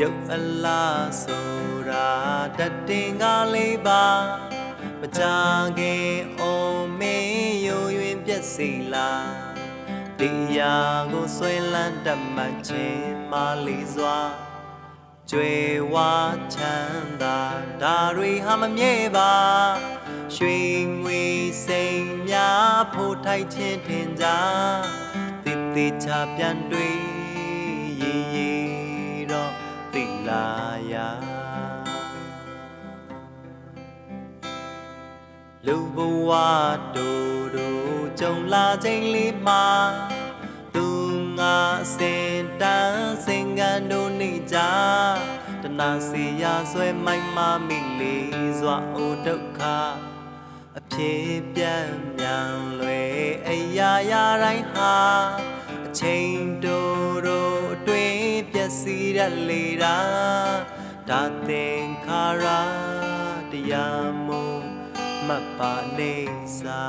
ရုပ်အလားဆိုတာတတ်တင်ကလေးပါမကြခင်အောင်မင်းယုံရင်ပြက်စီလားတရားကိုဆွဲလန်းတတ်မှတ်ခြင်းမလေးစွာကျွေဝါချမ်းသာဒါတွေဟာမမြဲပါရွှေငွေစိမ်များဖို့ထိုက်ခြင်းထင်ကြတိတိချပြန်တွေ့ သိလာရာလူဘဝတို့တို့ကြုံလာချိန်လေးမှာသူငါစင်တန်းစင်ကန်တို့နေကြတနာစီရဆွဲမိုက်မမိလေးစွာအိုဒုက္ခအဖြစ်ပြတ်မြန်လွယ်အရာရာတိုင်းဟာ ပျက်စီးရလေတာဒါသင်္ခါရတရားမို့မတ်ပါနေစာ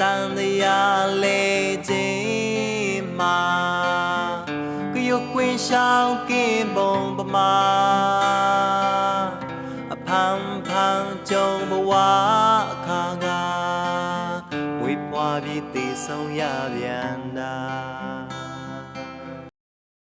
တန်တရားလေခြင်းမှာကရုတ်ကွင်းရှောင်းကင်းပုံပမာအဖန်ဖန်ကြုံဘဝအခါကဝိပွားပြီးတည်ဆုံးရပြန်တာ